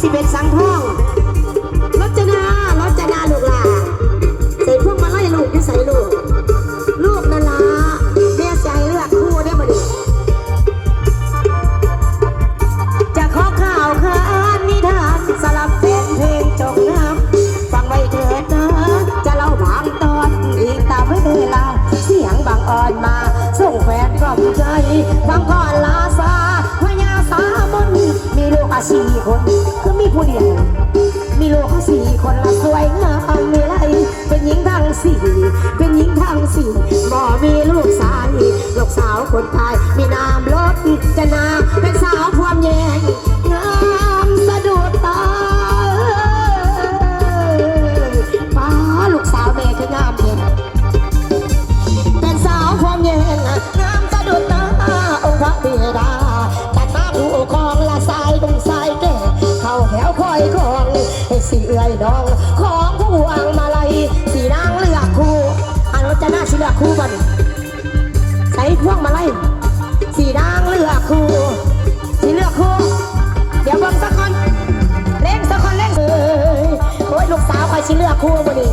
สิเป็นสังทองรถจนารถจนาลูกหลาใส่พวกมาไล่ลูกที่ใส่ลูก ลูกนั่นละแม่ใจเลือกคู่ได้บ่ดิจะขอข่าวขานนิทานสลับแฟนเพลงจงน้ำฟังไว้เถิดนะจะเล่าบางตอนอีกตามเวลา เสียงบางอ่อนมาส่งแฟนกล่อมใจฟังก่อนลาซาพญาสามนมีลูกอาสี่คน สี่คนละสวยงามมีไรเป็นหญิงทั้งสี่ เป็นหญิงทั้งสี่บ่มีลูกชาย ลูกสาวคนตายมีนามรถจะนาเดอง ของผู้วางมาลัยสีนางเลือกคู่อันรจนาชิเลือกคู่บัดนใส่พวงมาลัยสีนางเลือกคู่สีเลือกคู่เดี๋ยวเบิ่งสักคนเล่นสักคนเล่นเอ้ยโอ้ยลูกสาวคอยชิเลือกคู่บ่นี่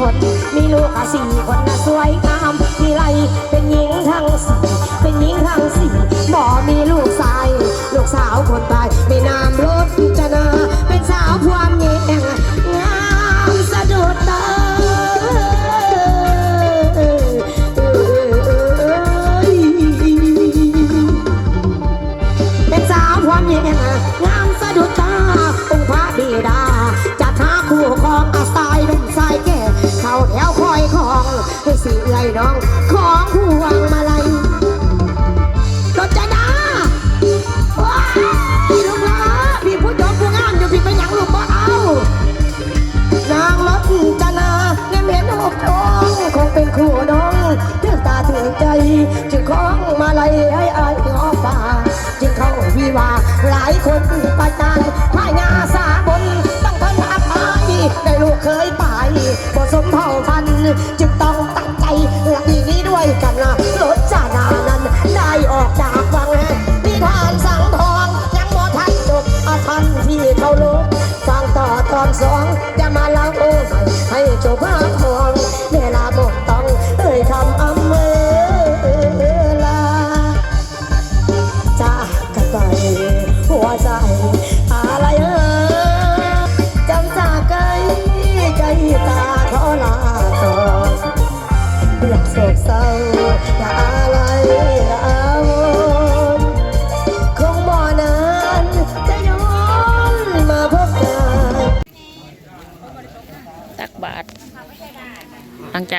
คน มีลูกอาสี่คนนะสวยงาม มีไรเป็นหญิงทั้งสี่เป็นหญิงทั้งสี่บ่มีลูกชายลูก ใจจึงของมาเลยให้อายงอฟ้าจึงเข้าวิวาหลายคนประจานพญาสาบนต้องทนอับอายได้ลูกเคยไปบ่สมเผ่าพันจึงต้องตั้งใจหลักอีนี้ด้วยกันนะรถจานานั้นได้ออกจากวังนิทานสังทองยังบ่ทันจบอาทันที่เขาลบฟังต่อตอนสองจะมาเล่าโอ้ใหม่ให้จบภาพ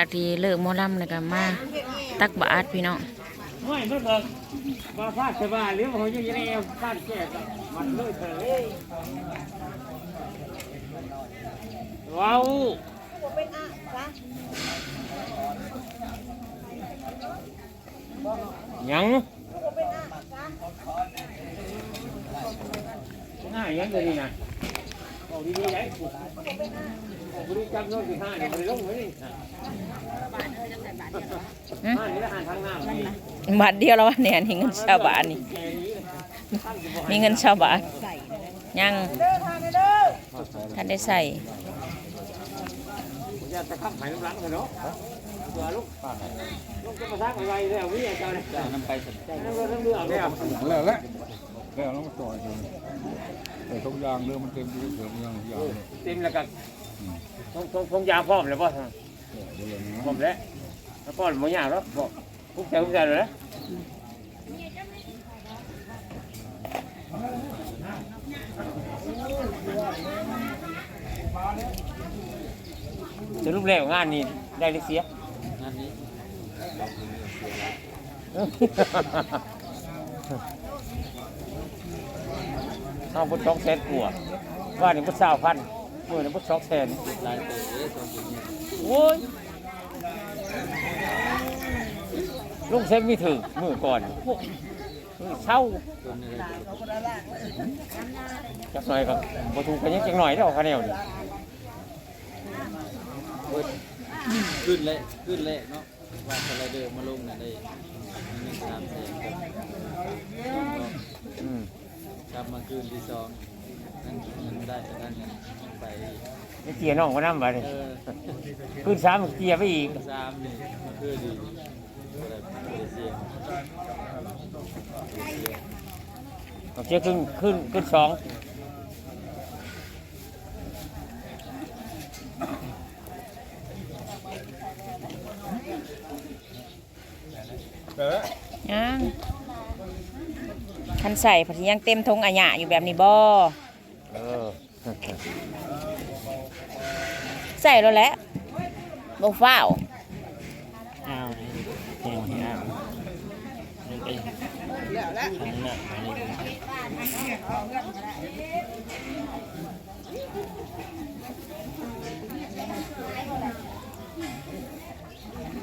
จากที่เลิกหมอลำเลยกันมาตักบาตรพี่น้องไม่เมื่อเกิดมาฟาดสบายหรือว่าเขายังยังไงฟาดแก่มันเลยเถอะว้าวยังง่ายยังเลยนี่นะ เอาดีๆไหนบริจาคโน้ตสิห้าเนี่ยบริลงไว้นี่ห้านี่ละหันทางหน้านี่บาทเดียวแล้ววะเนี่ยนี่เงินชาวบ้านนี่ มีเงินชาวบ้านยังท่านได้ใส่อยากจะขับไปน้ำรังกันเนาะเผื่อลูกลูกจะมาทักอะไรเลยวิ่งเจ้าเนี่ยนำไปสนใจนั่งเรือนั่งเรือเอาเนี่ยแล้วแหละ แล้วเรามาต่อยกันแต่ทุกอย่างเรื่องมันเต็มที่เต็มอย่างทุกอย่างเลยเต็มแล้วกันทงทงทงยาพร้อมเลยป่ะเดี๋ยวนี้พร้อมแล้วเแล้วป้อนบ่ยากหรอกบอกปุ๊บใจปุ๊บใจเลยนะสรุปแล้วงานนี้ได้หรือเสียงานนี้ เอาบุตรสองแสนกว่าว่านี่บุตรสาวพันมื่อนี่บุตรสองแสนลายตะเอ๊ะตอนโอ้ยลุงเซฟมีถึงมือก่อนเช่าตัวนี้เลยจักหน่อยก็บ่ถูกกันยังจักหน่อยได้ออกคะแนนนี่ขึ้นเลยขึ้นเลยเนาะว่าสไลเดอร์มาลงน่ะได้หนึ่งสามแสน กลับมาคืนที่สองนั่นเงินได้แต่นั่นเงินไปนี่เกียร์น้องก็นำบัดนี่เออขึ้นสามเกียร์ไปอีกสามนี่มาคือดีอะไรเสียเอาเกียร์ขึ้นขึ้นขึ้นสองยัง คันใส่ผัดยังเต็มทงอะหยะอยู่แบบนี้บ่เออใส่แล้วแหละบ่ฟ้าวอ้าวแห้งให้อ้าวนี่ไปทางหน้าอันนี้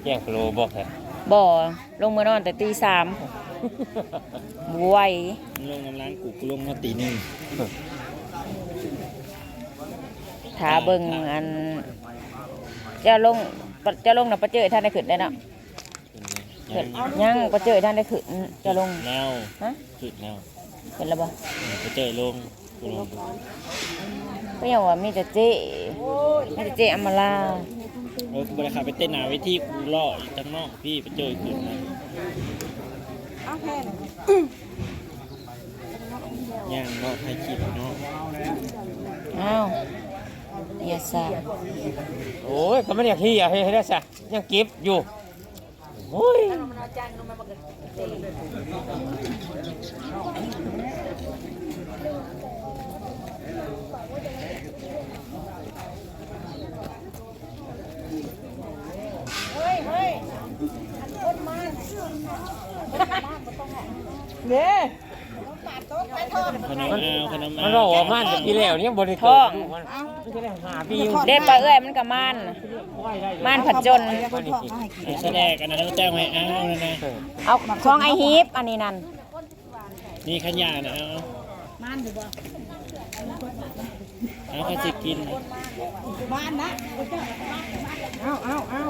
แจ้งโลบอกแท้บ่ลงมือนอนแต่ตีสามบไหวยลงกำลังกูลงมาตีหนึ่งถาเบิ่งอัน จะลงจะลงน่ะประเจอท่านได้ขึ้นได้เนาะขึ้นยังประเจอท่านได้ขึ้นจะลงแล้วฮะสุดแล้วขึ้นแล้วบ่ไปเจอลงกูลงก็ยังว่ามีแต่เจ๊มีแต่เจ๊อำมาลาโอ้บริษัทไปเต้นหนาไว้ที่กูล่ออยู่ข้างนอกพี่ไปเจอขึ้น นะย่างเนาะให้คิดเนาะอ้าวอย่าซะโอ้ยก็ไม่ได้ขี้อะให้ให้ได้ซะยังเก็บอยู่โอ้ย เอาขนมมันบอกว่ามันจะปีแล้วนี่ยังบริโภคมันมันจะได้หาปีอยู่เด็ดปลาเอ้ยมันก็มันมันผัดจนมันนี่สิแสดงกันนะแล้วแจ้งให้เอานะนะเอาของไอฮีฟอันนี้นั่นนี่ขยะนะเอาเอาเขาจะกินเอาเอาเอา